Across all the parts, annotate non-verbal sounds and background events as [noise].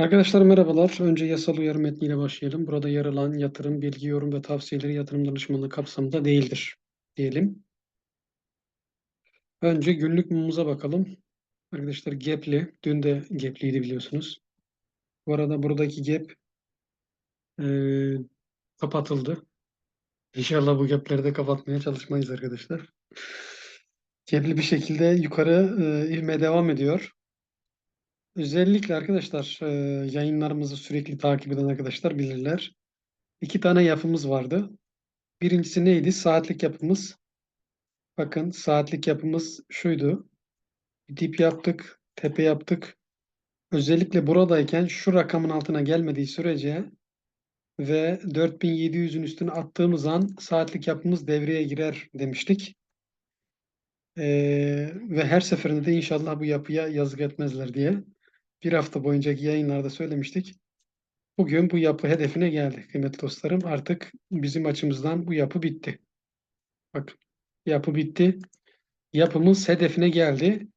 Arkadaşlar merhabalar. Önce yasal uyarı metniyle başlayalım. Burada yer alan yatırım, bilgi, yorum ve tavsiyeleri yatırım danışmanlığı kapsamında değildir diyelim. Önce günlük mumumuza bakalım. Arkadaşlar gap'li. Dün de gap'liydi biliyorsunuz. Bu arada buradaki gap eee, kapatıldı. İnşallah bu gap'leri de kapatmaya çalışmayız arkadaşlar. Gap'li bir şekilde yukarı eee ivme devam ediyor. Özellikle arkadaşlar eee, yayınlarımızı sürekli takip eden arkadaşlar bilirler. İki tane yapımız vardı. Birincisi neydi? Saatlik yapımız. Bakın saatlik yapımız şuydu. Dip yaptık, tepe yaptık. Özellikle buradayken şu rakamın altına gelmediği sürece ve 4700'ün üstüne attığımız an saatlik yapımız devreye girer demiştik. Ee, ve her seferinde de inşallah bu yapıya yazık etmezler diye bir hafta boyuncaki yayınlarda söylemiştik. Bugün bu yapı hedefine geldi kıymetli dostlarım. Artık bizim açımızdan bu yapı bitti. Bak yapı bitti. Yapımız hedefine geldi.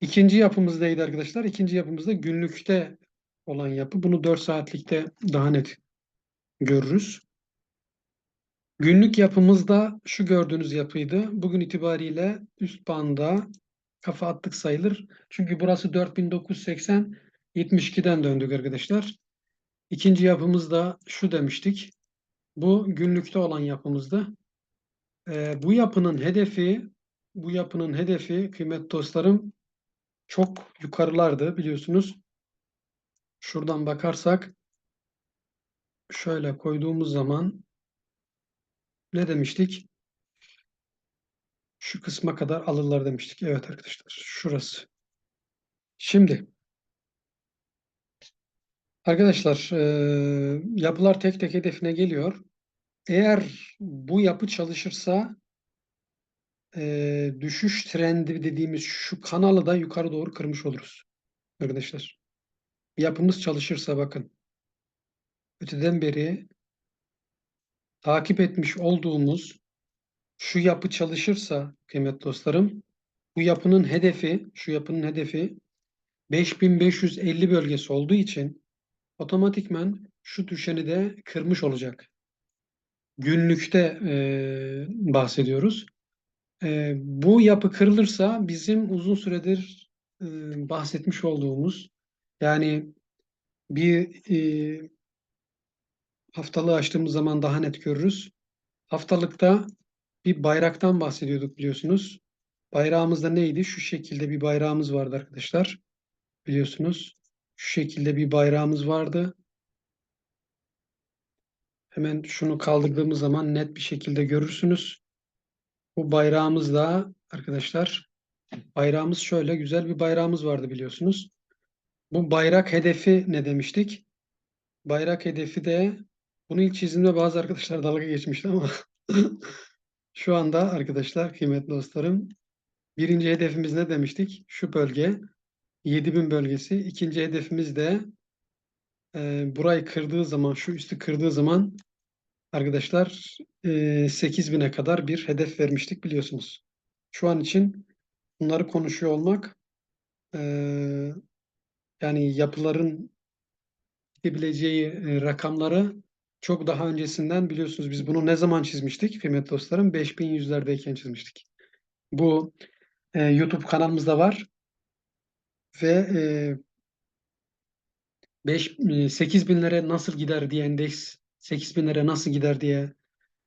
İkinci yapımız neydi arkadaşlar? İkinci yapımız da günlükte olan yapı. Bunu 4 saatlikte daha net görürüz. Günlük yapımızda şu gördüğünüz yapıydı. Bugün itibariyle üst banda kafa attık sayılır. Çünkü burası 4980 72'den döndük arkadaşlar. İkinci yapımızda şu demiştik. Bu günlükte olan yapımızdı. Ee, bu yapının hedefi bu yapının hedefi kıymetli dostlarım çok yukarılardı biliyorsunuz. Şuradan bakarsak şöyle koyduğumuz zaman ne demiştik? Şu kısma kadar alırlar demiştik. Evet arkadaşlar şurası. Şimdi arkadaşlar e, yapılar tek tek hedefine geliyor. Eğer bu yapı çalışırsa e, düşüş trendi dediğimiz şu kanalı da yukarı doğru kırmış oluruz. Arkadaşlar. Yapımız çalışırsa bakın. Öteden beri takip etmiş olduğumuz şu yapı çalışırsa kıymetli dostlarım bu yapının hedefi şu yapının hedefi 5550 bölgesi olduğu için otomatikman şu düşeni de kırmış olacak. Günlükte e, bahsediyoruz. E, bu yapı kırılırsa bizim uzun süredir e, bahsetmiş olduğumuz yani bir e, haftalığı açtığımız zaman daha net görürüz. Haftalıkta bir bayraktan bahsediyorduk biliyorsunuz. Bayrağımızda neydi? Şu şekilde bir bayrağımız vardı arkadaşlar. Biliyorsunuz. Şu şekilde bir bayrağımız vardı. Hemen şunu kaldırdığımız zaman net bir şekilde görürsünüz. Bu bayrağımız da arkadaşlar bayrağımız şöyle güzel bir bayrağımız vardı biliyorsunuz. Bu bayrak hedefi ne demiştik? Bayrak hedefi de bunu ilk çizimde bazı arkadaşlar dalga geçmişti ama [laughs] şu anda arkadaşlar kıymetli dostlarım birinci hedefimiz ne demiştik? Şu bölge 7000 bölgesi. İkinci hedefimiz de e, burayı kırdığı zaman şu üstü kırdığı zaman arkadaşlar e, 8000'e kadar bir hedef vermiştik biliyorsunuz. Şu an için bunları konuşuyor olmak e, yani yapıların gidebileceği e, rakamları çok daha öncesinden biliyorsunuz biz bunu ne zaman çizmiştik kıymetli dostlarım? 5100'lerdeyken çizmiştik. Bu e, YouTube kanalımızda var ve e, 5 e, 8000'lere nasıl gider diye endeks 8000'lere nasıl gider diye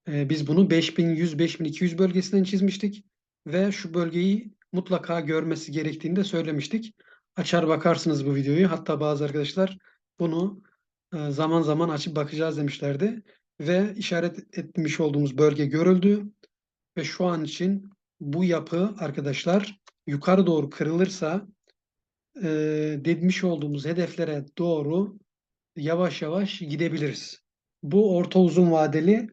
e, biz bunu 5100 5200 bölgesinden çizmiştik ve şu bölgeyi mutlaka görmesi gerektiğini de söylemiştik. Açar bakarsınız bu videoyu. Hatta bazı arkadaşlar bunu zaman zaman açıp bakacağız demişlerdi ve işaret etmiş olduğumuz bölge görüldü ve şu an için bu yapı arkadaşlar yukarı doğru kırılırsa e, demiş olduğumuz hedeflere doğru yavaş yavaş gidebiliriz. Bu orta uzun vadeli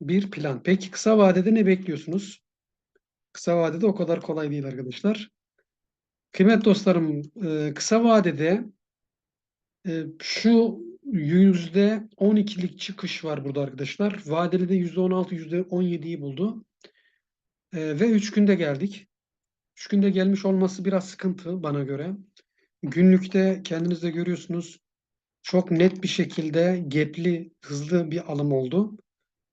bir plan. Peki kısa vadede ne bekliyorsunuz? Kısa vadede o kadar kolay değil arkadaşlar. Kıymet dostlarım, e, kısa vadede e, şu %12'lik çıkış var burada arkadaşlar. Vadeli de yüzde 16, yüzde 17'yi buldu. E, ve 3 günde geldik. 3 günde gelmiş olması biraz sıkıntı bana göre. Günlükte kendiniz de görüyorsunuz çok net bir şekilde gapli, hızlı bir alım oldu.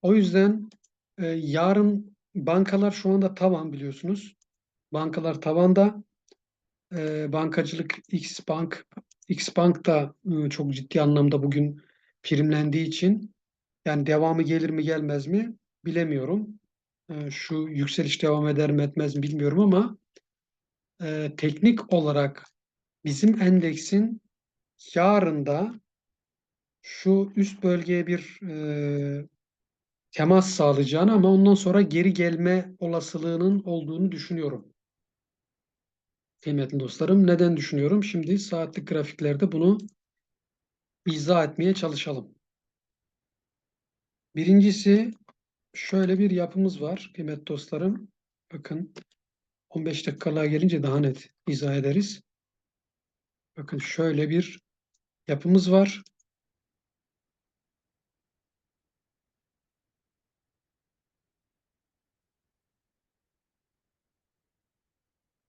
O yüzden e, yarın bankalar şu anda tavan biliyorsunuz. Bankalar tavanda. E, bankacılık X Bank X Bank da e, çok ciddi anlamda bugün primlendiği için yani devamı gelir mi gelmez mi bilemiyorum. E, şu yükseliş devam eder mi etmez mi bilmiyorum ama e, teknik olarak bizim endeksin yarın da şu üst bölgeye bir e, temas sağlayacağını ama ondan sonra geri gelme olasılığının olduğunu düşünüyorum. Kıymetli dostlarım. Neden düşünüyorum? Şimdi saatlik grafiklerde bunu izah etmeye çalışalım. Birincisi şöyle bir yapımız var kıymetli dostlarım. Bakın 15 dakikalığa gelince daha net izah ederiz. Bakın şöyle bir yapımız var.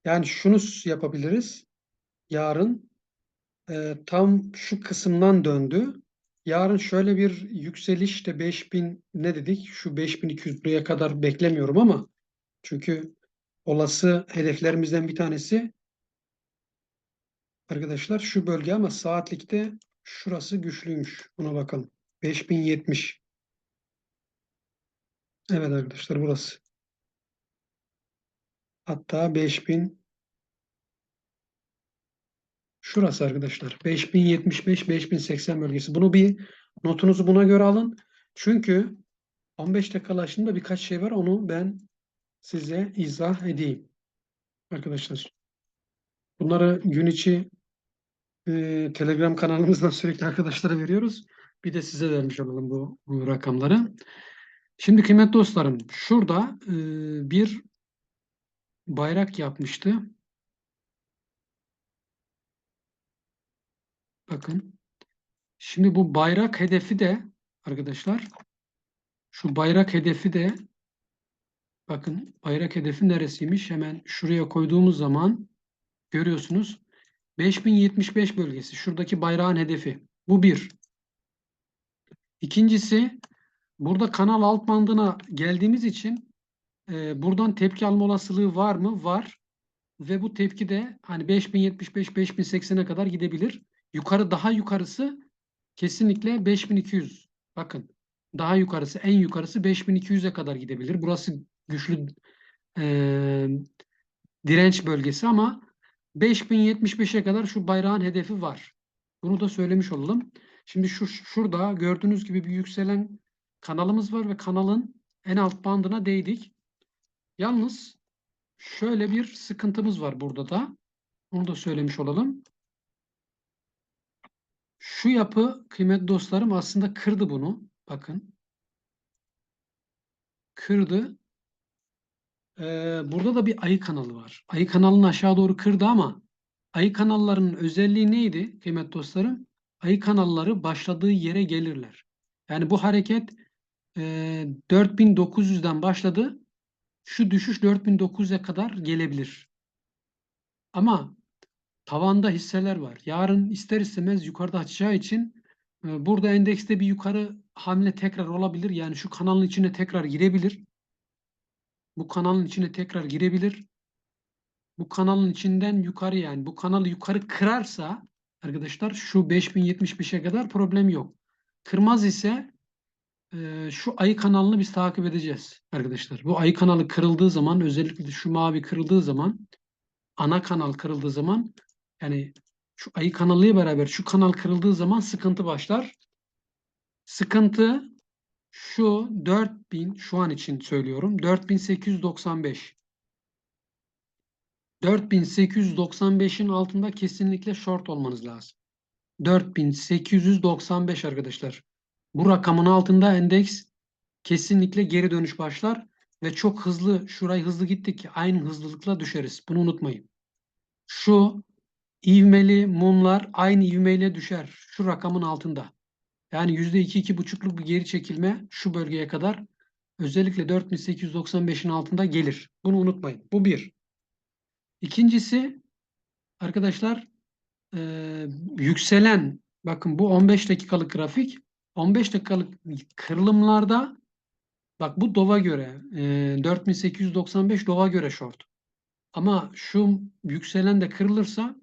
Yani şunu yapabiliriz. Yarın e, tam şu kısımdan döndü. Yarın şöyle bir yükseliş de 5000 ne dedik? Şu 5200 buraya kadar beklemiyorum ama çünkü olası hedeflerimizden bir tanesi arkadaşlar şu bölge ama saatlikte şurası güçlüymüş. Buna bakalım. 5070. Evet arkadaşlar burası. Hatta 5000 şurası arkadaşlar. 5075 5080 bölgesi. Bunu bir notunuzu buna göre alın. Çünkü 15 dakikalaşında birkaç şey var. Onu ben size izah edeyim. Arkadaşlar. Bunları gün içi e, Telegram kanalımızdan [laughs] sürekli arkadaşlara veriyoruz. Bir de size vermiş olalım bu, bu rakamları. Şimdi kıymetli dostlarım şurada e, bir bayrak yapmıştı. Bakın. Şimdi bu bayrak hedefi de arkadaşlar şu bayrak hedefi de bakın bayrak hedefi neresiymiş? Hemen şuraya koyduğumuz zaman görüyorsunuz 5075 bölgesi. Şuradaki bayrağın hedefi. Bu bir. İkincisi burada kanal alt bandına geldiğimiz için e, buradan tepki alma olasılığı var mı? Var. Ve bu tepki de hani 5075-5080'e kadar gidebilir. Yukarı daha yukarısı kesinlikle 5200. Bakın daha yukarısı en yukarısı 5200'e kadar gidebilir. Burası güçlü e, direnç bölgesi ama 5075'e kadar şu bayrağın hedefi var. Bunu da söylemiş olalım. Şimdi şu şurada gördüğünüz gibi bir yükselen kanalımız var ve kanalın en alt bandına değdik. Yalnız şöyle bir sıkıntımız var burada da. Onu da söylemiş olalım. Şu yapı kıymetli dostlarım aslında kırdı bunu. Bakın. Kırdı. Ee, burada da bir ayı kanalı var. Ayı kanalını aşağı doğru kırdı ama ayı kanallarının özelliği neydi kıymetli dostlarım? Ayı kanalları başladığı yere gelirler. Yani bu hareket e, 4900'den başladı. Şu düşüş 4900'e kadar gelebilir. Ama tavanda hisseler var. Yarın ister istemez yukarıda açacağı için e, burada endekste bir yukarı hamle tekrar olabilir. Yani şu kanalın içine tekrar girebilir. Bu kanalın içine tekrar girebilir. Bu kanalın içinden yukarı yani bu kanalı yukarı kırarsa arkadaşlar şu 5075'e kadar problem yok. Kırmaz ise e, şu ayı kanalını biz takip edeceğiz arkadaşlar. Bu ayı kanalı kırıldığı zaman özellikle şu mavi kırıldığı zaman ana kanal kırıldığı zaman yani şu ayı kanalıyla beraber şu kanal kırıldığı zaman sıkıntı başlar. Sıkıntı şu 4000 şu an için söylüyorum 4895. 4895'in altında kesinlikle short olmanız lazım. 4895 arkadaşlar. Bu rakamın altında endeks kesinlikle geri dönüş başlar ve çok hızlı şurayı hızlı gittik ki aynı hızlılıkla düşeriz. Bunu unutmayın. Şu ivmeli mumlar aynı ivmeyle düşer. Şu rakamın altında. Yani %2-2,5'luk bir geri çekilme şu bölgeye kadar özellikle 4895'in altında gelir. Bunu unutmayın. Bu bir. İkincisi arkadaşlar e, yükselen Bakın bu 15 dakikalık grafik. 15 dakikalık kırılımlarda bak bu DOV'a göre e, 4895 DOV'a göre short. Ama şu yükselen de kırılırsa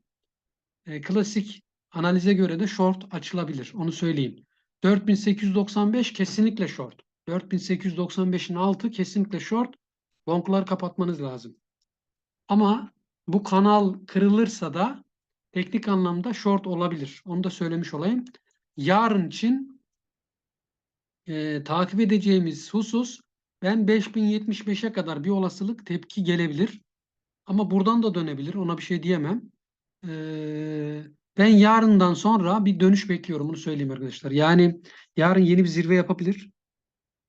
e, klasik analize göre de short açılabilir. Onu söyleyeyim. 4895 kesinlikle short. 4895'in altı kesinlikle short. Long'lar kapatmanız lazım. Ama bu kanal kırılırsa da teknik anlamda short olabilir. Onu da söylemiş olayım. Yarın için e, takip edeceğimiz husus ben 5075'e kadar bir olasılık tepki gelebilir. Ama buradan da dönebilir. Ona bir şey diyemem. Ee, ben yarından sonra bir dönüş bekliyorum. Bunu söyleyeyim arkadaşlar. Yani yarın yeni bir zirve yapabilir.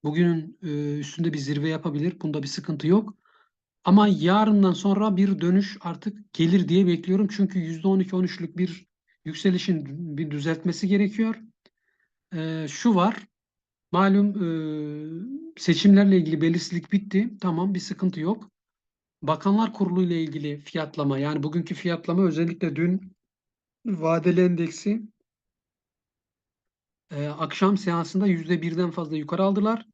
Bugünün e, üstünde bir zirve yapabilir. Bunda bir sıkıntı yok. Ama yarından sonra bir dönüş artık gelir diye bekliyorum. Çünkü %12-13'lük bir yükselişin bir düzeltmesi gerekiyor. Ee, şu var. Malum e, seçimlerle ilgili belirsizlik bitti. Tamam bir sıkıntı yok. Bakanlar Kurulu ile ilgili fiyatlama yani bugünkü fiyatlama özellikle dün vadeli endeksi e, akşam seansında yüzde birden fazla yukarı aldılar.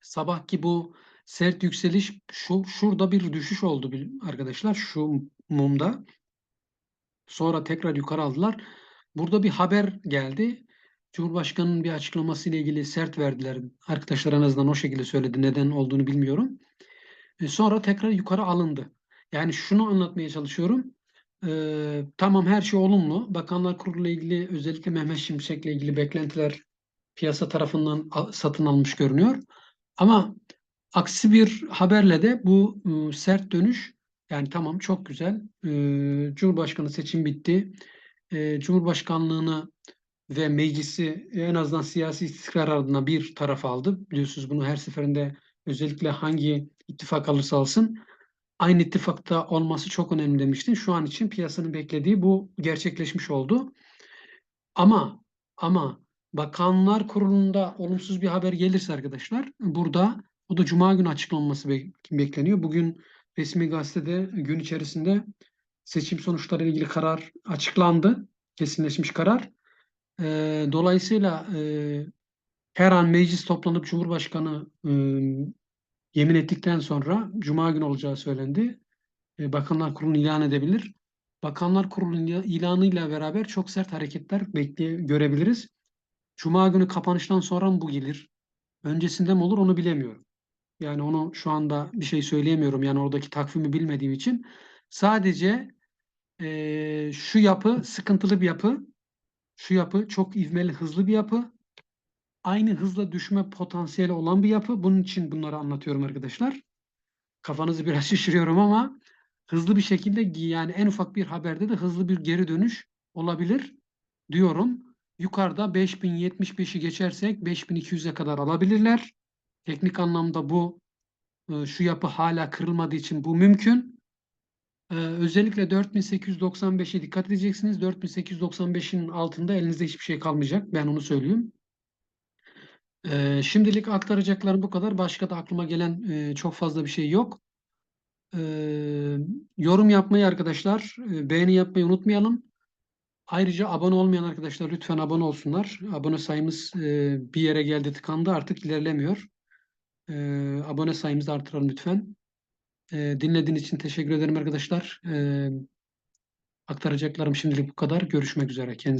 Sabahki bu sert yükseliş şu şurada bir düşüş oldu arkadaşlar şu mumda. Sonra tekrar yukarı aldılar. Burada bir haber geldi. Cumhurbaşkanının bir açıklaması ile ilgili sert verdiler. Arkadaşlar en azından o şekilde söyledi. Neden olduğunu bilmiyorum. E, sonra tekrar yukarı alındı. Yani şunu anlatmaya çalışıyorum. Ee, tamam her şey olumlu. Bakanlar Kurulu ile ilgili özellikle Mehmet Şimşek'le ilgili beklentiler piyasa tarafından satın almış görünüyor. Ama aksi bir haberle de bu e, sert dönüş yani tamam çok güzel. E, Cumhurbaşkanı seçim bitti. E, Cumhurbaşkanlığını ve meclisi en azından siyasi istikrar adına bir taraf aldı. Biliyorsunuz bunu her seferinde özellikle hangi ittifak alırsa alsın aynı ittifakta olması çok önemli demiştin. Şu an için piyasanın beklediği bu gerçekleşmiş oldu. Ama ama Bakanlar Kurulu'nda olumsuz bir haber gelirse arkadaşlar burada o da Cuma günü açıklanması bekleniyor. Bugün resmi gazetede gün içerisinde seçim sonuçları ile ilgili karar açıklandı. Kesinleşmiş karar. E, dolayısıyla e, her an meclis toplanıp Cumhurbaşkanı e, yemin ettikten sonra Cuma günü olacağı söylendi. E, Bakanlar Kurulu ilan edebilir. Bakanlar Kurulu ilanıyla beraber çok sert hareketler bekle görebiliriz. Cuma günü kapanıştan sonra mı bu gelir? Öncesinde mi olur onu bilemiyorum. Yani onu şu anda bir şey söyleyemiyorum. Yani oradaki takvimi bilmediğim için. Sadece e, şu yapı sıkıntılı bir yapı. Şu yapı çok ivmeli, hızlı bir yapı aynı hızla düşme potansiyeli olan bir yapı. Bunun için bunları anlatıyorum arkadaşlar. Kafanızı biraz [laughs] şişiriyorum ama hızlı bir şekilde yani en ufak bir haberde de hızlı bir geri dönüş olabilir diyorum. Yukarıda 5075'i geçersek 5200'e kadar alabilirler. Teknik anlamda bu e, şu yapı hala kırılmadığı için bu mümkün. Ee, özellikle 4895'e dikkat edeceksiniz. 4895'in altında elinizde hiçbir şey kalmayacak. Ben onu söyleyeyim. Ee, şimdilik aktaracaklarım bu kadar. Başka da aklıma gelen e, çok fazla bir şey yok. Ee, yorum yapmayı arkadaşlar, e, beğeni yapmayı unutmayalım. Ayrıca abone olmayan arkadaşlar lütfen abone olsunlar. Abone sayımız e, bir yere geldi tıkandı artık ilerlemiyor. E, abone sayımızı artıralım lütfen. E, dinlediğiniz için teşekkür ederim arkadaşlar. E, aktaracaklarım şimdilik bu kadar. Görüşmek üzere. Kendinize